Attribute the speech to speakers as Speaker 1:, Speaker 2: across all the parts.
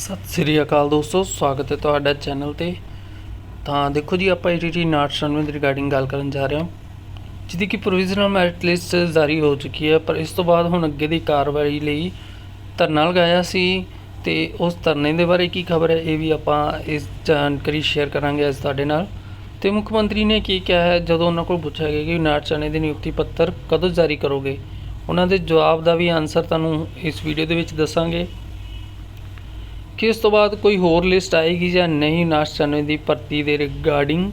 Speaker 1: ਸਤਿ ਸ੍ਰੀ ਅਕਾਲ ਦੋਸਤੋ, ਸਵਾਗਤ ਹੈ ਤੁਹਾਡਾ ਚੈਨਲ ਤੇ। ਤਾਂ ਦੇਖੋ ਜੀ, ਆਪਾਂ ਈਟੀਟੀ ਨਾਟ 97 ਦੇ ਰਿਗਾਰਡਿੰਗ ਗੱਲ ਕਰਨ ਜਾ ਰਹੇ ਹਾਂ, ਜਿਹਦੀ ਕਿ ਪ੍ਰੋਵੀਜ਼ਨਲ ਮੈਰਿਟ ਲਿਸਟ ਜਾਰੀ ਹੋ ਚੁੱਕੀ ਹੈ, ਪਰ ਇਸ ਤੋਂ ਬਾਅਦ ਹੁਣ ਅੱਗੇ ਦੀ ਕਾਰਵਾਈ ਲਈ ਧਰਨਾ ਲਗਾਇਆ ਸੀ ਤੇ ਉਸ ਧਰਨੇ ਦੇ ਬਾਰੇ ਕੀ ਖਬਰ ਹੈ, ਇਹ ਵੀ ਆਪਾਂ ਇਸ ਜਾਣਕਾਰੀ ਸ਼ੇਅਰ ਕਰਾਂਗੇ ਅੱਜ ਤੁਹਾਡੇ ਨਾਲ। ਤੇ ਮੁੱਖ ਮੰਤਰੀ ਨੇ ਕੀ ਕਿਹਾ ਹੈ, ਜਦੋਂ ਉਹਨਾਂ ਕੋਲ ਪੁੱਛਿਆ ਗਿਆ ਕਿ ਨਾਟ ਚਨੇ ਦੀ ਨਿਯੁਕਤੀ ਪੱਤਰ ਕਦੋਂ ਜਾਰੀ ਕਰੋਗੇ, ਉਹਨਾਂ ਦੇ ਜਵਾਬ ਦਾ ਵੀ ਆਨਸਰ ਤੁਹਾਨੂੰ ਇਸ ਵੀਡੀਓ ਦੇ ਵਿੱਚ ਦੱਸਾਂਗੇ। ਕਿ ਇਸ ਤੋਂ ਬਾਅਦ ਕੋਈ ਹੋਰ ਲਿਸਟ ਆਏਗੀ ਜਾਂ ਨਹੀਂ, ਨਾਸ਼ ਚੈਨਲ ਦੀ ਭਰਤੀ ਦੇ ਰਿਗਾਰਡਿੰਗ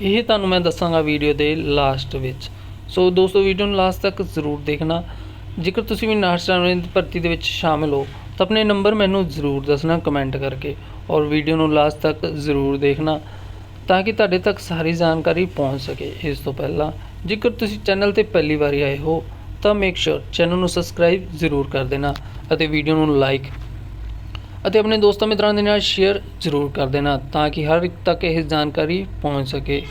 Speaker 1: ਇਹ ਤੁਹਾਨੂੰ ਮੈਂ ਦੱਸਾਂਗਾ ਵੀਡੀਓ ਦੇ ਲਾਸਟ ਵਿੱਚ। ਸੋ ਦੋਸਤੋ ਵੀਡੀਓ ਨੂੰ ਲਾਸਟ ਤੱਕ ਜ਼ਰੂਰ ਦੇਖਣਾ। ਜੇਕਰ ਤੁਸੀਂ ਵੀ ਨਾਸ਼ ਚੈਨਲ ਦੀ ਭਰਤੀ ਦੇ ਵਿੱਚ ਸ਼ਾਮਿਲ ਹੋ, ਤਾਂ ਆਪਣੇ ਨੰਬਰ ਮੈਨੂੰ ਜ਼ਰੂਰ ਦੱਸਣਾ ਕਮੈਂਟ ਕਰਕੇ ਔਰ ਵੀਡੀਓ ਨੂੰ ਲਾਸਟ ਤੱਕ ਜ਼ਰੂਰ ਦੇਖਣਾ ਤਾਂ ਕਿ ਤੁਹਾਡੇ ਤੱਕ ਸਾਰੀ ਜਾਣਕਾਰੀ ਪਹੁੰਚ ਸਕੇ। ਇਸ ਤੋਂ ਪਹਿਲਾਂ, ਜੇਕਰ ਤੁਸੀਂ ਚੈਨਲ ਤੇ ਪਹਿਲੀ ਵਾਰੀ ਆਏ ਹੋ, ਤਾਂ ਮੇਕ ਸ਼ੋਰ ਚੈਨਲ ਨੂੰ ਸਬਸਕ੍ਰਾਈਬ ਜ਼ਰੂਰ ਕਰ ਦੇਣਾ ਅਤੇ ਵੀਡੀਓ ਨੂੰ ਲਾਈਕ ਅਤੇ ਆਪਣੇ ਦੋਸਤਾਂ ਮਿੱਤਰਾਂ ਦੇ ਨਾਲ ਸ਼ੇਅਰ ਜ਼ਰੂਰ ਕਰ ਦੇਣਾ ਤਾਂ ਕਿ ਹਰ ਇੱਕ ਤੱਕ ਇਹ ਜਾਣਕਾਰੀ ਪਹੁੰਚ ਸਕੇ।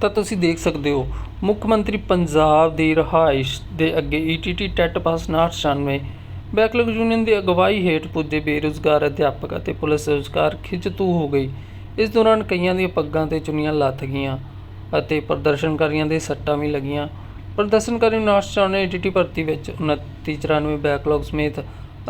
Speaker 1: ਤਾਂ ਤੁਸੀਂ ਦੇਖ ਸਕਦੇ ਹੋ, ਮੁੱਖ ਮੰਤਰੀ ਪੰਜਾਬ ਦੀ ਰਹਾਇਸ਼ ਦੇ ਅੱਗੇ E ETT TET pass 996 backlog union ਦੀ ਅਗਵਾਈ ਹੇਠ ਪੁੱਜੇ ਬੇਰੁਜ਼ਗਾਰ ਅਧਿਆਪਕ ਅਤੇ ਪੁਲਿਸ ਰੁਜ਼ਗਾਰ ਖਿੱਚਤੂ ਹੋ ਗਈ। ਇਸ ਦੌਰਾਨ ਕਈਆਂ ਦੀਆਂ ਪੱਗਾਂ ਤੇ ਚੁੰਨੀਆਂ ਲੱਥ ਗਈਆਂ ਅਤੇ ਪ੍ਰਦਰਸ਼ਨਕਾਰੀਆਂ ਦੇ ਸੱਟਾਂ ਵੀ ਲੱਗੀਆਂ। ਪ੍ਰਦਰਸ਼ਨਕਾਰੀ ਨਾਸ਼ ਚਾਉਣੇ ਈਟੀਟੀ ਭਰਤੀ ਵਿੱਚ 2994 ਬੈਕਲੌਗ ਸਮੇਤ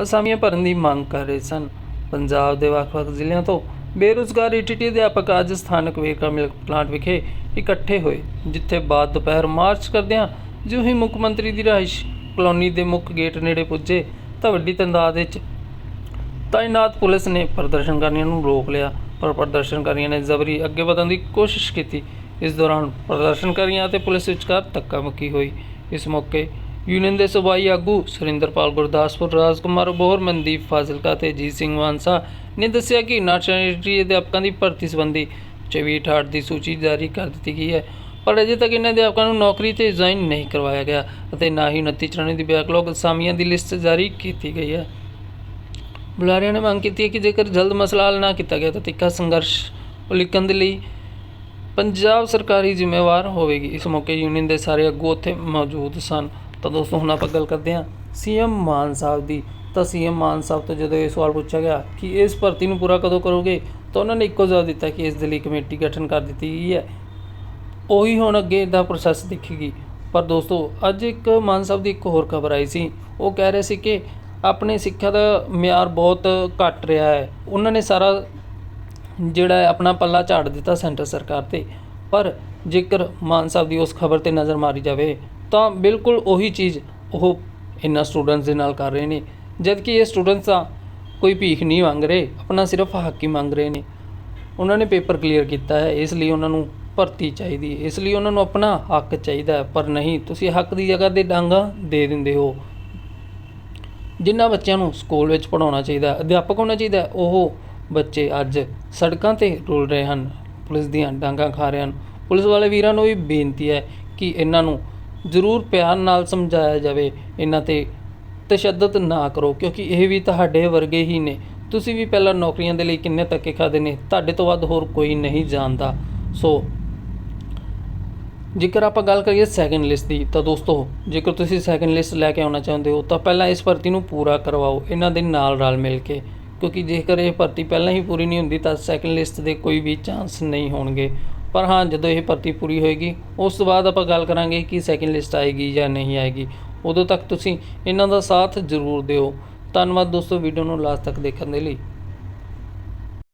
Speaker 1: ਅਸਾਮੀਆਂ ਭਰਨ ਦੀ ਮੰਗ ਕਰ ਰਹੇ ਸਨ। ਪੰਜਾਬ ਦੇ ਵੱਖ-ਵੱਖ ਜ਼ਿਲ੍ਹਿਆਂ ਤੋਂ ਬੇਰੁਜ਼ਗਾਰ ਈਟੀਟੀ ਅਧਿਆਪਕ ਅੱਜ ਸਥਾਨਕ ਵੇਰਕਾ ਮਿਲਕ ਪਲਾਂਟ ਵਿਖੇ ਇਕੱਠੇ ਹੋਏ, ਜਿੱਥੇ ਬਾਅਦ ਦੁਪਹਿਰ ਮਾਰਚ ਕਰਦਿਆਂ ਜਿਉਂ ਹੀ ਮੁੱਖ ਮੰਤਰੀ ਦੀ ਰਿਹਾਇਸ਼ ਕਲੋਨੀ ਦੇ ਮੁੱਖ ਗੇਟ ਨੇੜੇ ਪੁੱਜੇ, ਤਾਂ ਵੱਡੀ ਤੰਦਾਦ ਵਿੱਚ ਤਾਇਨਾਤ ਪੁਲਿਸ ਨੇ ਪ੍ਰਦਰਸ਼ਨਕਾਰੀਆਂ ਨੂੰ ਰੋਕ ਲਿਆ। ਪਰ ਪ੍ਰਦਰਸ਼ਨਕਾਰੀਆਂ ਨੇ ਜ਼ਬਰੀ ਅੱਗੇ ਵਧਣ ਦੀ ਕੋਸ਼ਿਸ਼ ਕੀਤੀ। ਇਸ ਦੌਰਾਨ ਪ੍ਰਦਰਸ਼ਨਕਾਰੀਆਂ ਅਤੇ ਪੁਲਿਸ ਵਿਚਕਾਰ ਧੱਕਾ ਮੁੱਕੀ ਹੋਈ। ਇਸ ਮੌਕੇ ਯੂਨੀਅਨ ਦੇ ਸੂਬਾਈ ਆਗੂ ਸੁਰਿੰਦਰਪਾਲ ਗੁਰਦਾਸਪੁਰ, ਰਾਜਕੁਮਾਰ ਬੋਹਰ, ਮਨਦੀਪ ਫਾਜ਼ਿਲਕਾ ਤੇ ਜੀਤ ਸਿੰਘ ਵਾਂਸਾ ਨੇ ਦੱਸਿਆ ਕਿ ਨੈਸ਼ਨਲਿਟੀ ਅਧਿਆਪਕਾਂ ਦੀ ਭਰਤੀ ਸੰਬੰਧੀ 24 ਦੀ ਸੂਚੀ ਜਾਰੀ ਕਰ ਦਿੱਤੀ ਗਈ ਹੈ। ਪਰ ਅਜੇ ਤੱਕ ਇਹਨਾਂ ਅਧਿਆਪਕਾਂ ਨੂੰ ਨੌਕਰੀ ਤੇ ਜੁਆਇਨ ਨਹੀਂ ਕਰਵਾਇਆ ਗਿਆ ਅਤੇ ਨਾ ਹੀ 29 ਚਰਣੇ ਦੀ ਬੈਕਲੌਗ ਅਸਾਮੀਆਂ ਦੀ ਲਿਸਟ ਜਾਰੀ ਕੀਤੀ ਗਈ ਹੈ। ਬੁਲਾਰਿਆਂ ਨੇ ਮੰਗ ਕੀਤੀ ਹੈ ਕਿ ਜੇਕਰ ਜਲਦ ਮਸਲਾ ਹੱਲ ਨਾ ਕੀਤਾ ਗਿਆ ਤਾਂ ਤਿੱਖਾ ਸੰਘਰਸ਼ ਉਲੀਕਣ ਦੇ ਲਈ ਪੰਜਾਬ ਸਰਕਾਰੀ ਜ਼ਿੰਮੇਵਾਰ ਹੋਵੇਗੀ। ਇਸ ਮੌਕੇ ਯੂਨੀਅਨ ਦੇ ਸਾਰੇ ਆਗੂ ਉੱਥੇ ਮੌਜੂਦ ਸਨ। ਤਾਂ ਦੋਸਤੋ, ਹੁਣ ਆਪਾਂ ਗੱਲ ਕਰਦੇ ਹਾਂ ਸੀਐਮ ਮਾਨ ਸਾਹਿਬ ਦੀ। ਤਾਂ ਸੀਐਮ ਮਾਨ ਸਾਹਿਬ ਤੋਂ ਜਦੋਂ ਇਹ ਸਵਾਲ ਪੁੱਛਿਆ ਗਿਆ ਕਿ ਇਸ ਭਰਤੀ ਨੂੰ ਪੂਰਾ ਕਦੋਂ ਕਰੋਗੇ, ਤਾਂ ਉਹਨਾਂ ਨੇ ਇੱਕੋ ਜਵਾਬ ਦਿੱਤਾ ਕਿ ਇਸ ਦੇ ਲਈ ਕਮੇਟੀ ਗਠਨ ਕਰ ਦਿੱਤੀ ਗਈ ਹੈ। ਉਹੀ ਹੁਣ ਅੱਗੇ ਦਾ ਪ੍ਰੋਸੈਸ ਦੇਖੇਗੀ। ਪਰ ਦੋਸਤੋ, ਅੱਜ ਇੱਕ ਮਾਨ ਸਾਹਿਬ ਦੀ ਇੱਕ ਹੋਰ ਖਬਰ ਆਈ ਸੀ। ਉਹ ਕਹਿ ਰਹੇ ਸੀ ਕਿ ਆਪਣੇ ਸਿੱਖਿਆ ਦਾ ਮਿਆਰ ਬਹੁਤ ਘਟ ਰਿਹਾ ਹੈ। ਉਹਨਾਂ ਨੇ ਸਾਰਾ ਜਿਹੜਾ ਆਪਣਾ ਪੱਲਾ ਝਾੜ ਦਿੱਤਾ ਸੈਂਟਰ ਸਰਕਾਰ ਤੇ। ਪਰ ਜੇਕਰ ਮਾਨ ਸਾਹਿਬ ਦੀ ਉਸ ਖਬਰ ਤੇ ਨਜ਼ਰ ਮਾਰੀ ਜਾਵੇ, ਤਾਂ ਬਿਲਕੁਲ ਉਹੀ ਚੀਜ਼ ਉਹ ਇਹਨਾਂ ਸਟੂਡੈਂਟਸ ਦੇ ਨਾਲ ਕਰ ਰਹੇ ਨੇ। ਜਦ ਕਿ ਇਹ ਸਟੂਡੈਂਟਸ ਆ ਕੋਈ ਭੀਖ ਨਹੀਂ ਮੰਗ ਰਹੇ, ਆਪਣਾ ਸਿਰਫ ਹੱਕ ਹੀ ਮੰਗ ਰਹੇ ਨੇ। ਉਹਨਾਂ ਨੇ ਪੇਪਰ ਕਲੀਅਰ ਕੀਤਾ ਹੈ, ਇਸ ਲਈ ਉਹਨਾਂ ਨੂੰ ਭਰਤੀ ਚਾਹੀਦੀ ਹੈ। ਇਸ ਲਈ ਉਹਨਾਂ ਨੂੰ ਆਪਣਾ ਹੱਕ ਚਾਹੀਦਾ ਹੈ, ਪਰ ਨਹੀਂ, ਤੁਸੀਂ ਹੱਕ ਦੀ ਜਗ੍ਹਾ ਤੇ ਡਾਂਗਾ ਦੇ ਦਿੰਦੇ ਹੋ। ਜਿਨ੍ਹਾਂ ਬੱਚਿਆਂ ਨੂੰ ਸਕੂਲ ਵਿੱਚ ਪੜਾਉਣਾ ਚਾਹੀਦਾ, ਅਧਿਆਪਕ ਹੋਣਾ ਚਾਹੀਦਾ, ਉਹ ਬੱਚੇ ਅੱਜ ਸੜਕਾਂ ਤੇ ਰੁਲ ਰਹੇ ਹਨ। ਪੁਲਿਸ ਦੀਆਂ ਡਾਂਗਾਂ ਖਾ ਰਹੇ ਹਨ। ਪੁਲਿਸ ਵਾਲੇ ਵੀਰਾਂ ਨੂੰ ਵੀ ਬੇਨਤੀ ਹੈ ਕਿ ਇਹਨਾਂ ਨੂੰ ਜ਼ਰੂਰ ਪਿਆਰ ਨਾਲ ਸਮਝਾਇਆ ਜਾਵੇ। ਇਹਨਾਂ ਤੇ ਤਸ਼ੱਦਦ ਨਾ ਕਰੋ, ਕਿਉਂਕਿ ਇਹ ਵੀ ਤੁਹਾਡੇ ਵਰਗੇ ਹੀ ਨੇ। ਤੁਸੀਂ ਵੀ ਪਹਿਲਾਂ ਨੌਕਰੀਆਂ ਦੇ ਲਈ ਕਿੰਨੇ ਧੱਕੇ ਖਾਦੇ ਨੇ, ਤੁਹਾਡੇ ਤੋਂ ਵੱਧ ਹੋਰ ਕੋਈ ਨਹੀਂ ਜਾਣਦਾ। ਸੋ, ਜੇਕਰ ਆਪਾਂ ਗੱਲ ਕਰੀਏ ਸੈਕੰਡ ਲਿਸਟ ਦੀ, ਤਾਂ ਦੋਸਤੋ, ਜੇਕਰ ਤੁਸੀਂ ਸੈਕੰਡ ਲਿਸਟ ਲੈ ਕੇ ਆਉਣਾ ਚਾਹੁੰਦੇ ਹੋ, ਤਾਂ ਪਹਿਲਾਂ ਇਸ ਭਰਤੀ ਨੂੰ ਪੂਰਾ ਕਰਵਾਓ। ਇਹਨਾਂ ਦੇ ਨਾਲ ਰਲ ਮਿਲ ਕੇ। ਕਿਉਂਕਿ ਜੇਕਰ ਇਹ ਭਰਤੀ ਪਹਿਲਾਂ ਹੀ ਪੂਰੀ ਨਹੀਂ ਹੁੰਦੀ ਤਾਂ ਸੈਕੰਡ ਲਿਸਟ ਦੇ ਕੋਈ ਵੀ ਚਾਂਸ ਨਹੀਂ ਹੋਣਗੇ। ਪਰ ਹਾਂ, ਜਦੋਂ ਇਹ ਭਰਤੀ ਪੂਰੀ ਹੋਏਗੀ, ਉਸ ਤੋਂ ਬਾਅਦ ਆਪਾਂ ਗੱਲ ਕਰਾਂਗੇ ਕਿ ਸੈਕੰਡ ਲਿਸਟ ਆਏਗੀ ਜਾਂ ਨਹੀਂ ਆਏਗੀ। ਉਦੋਂ ਤੱਕ ਤੁਸੀਂ ਇਹਨਾਂ ਦਾ ਸਾਥ ਜ਼ਰੂਰ ਦਿਓ। ਧੰਨਵਾਦ ਦੋਸਤੋ ਵੀਡੀਓ ਨੂੰ ਲਾਸਟ ਤੱਕ ਦੇਖਣ ਦੇ ਲਈ।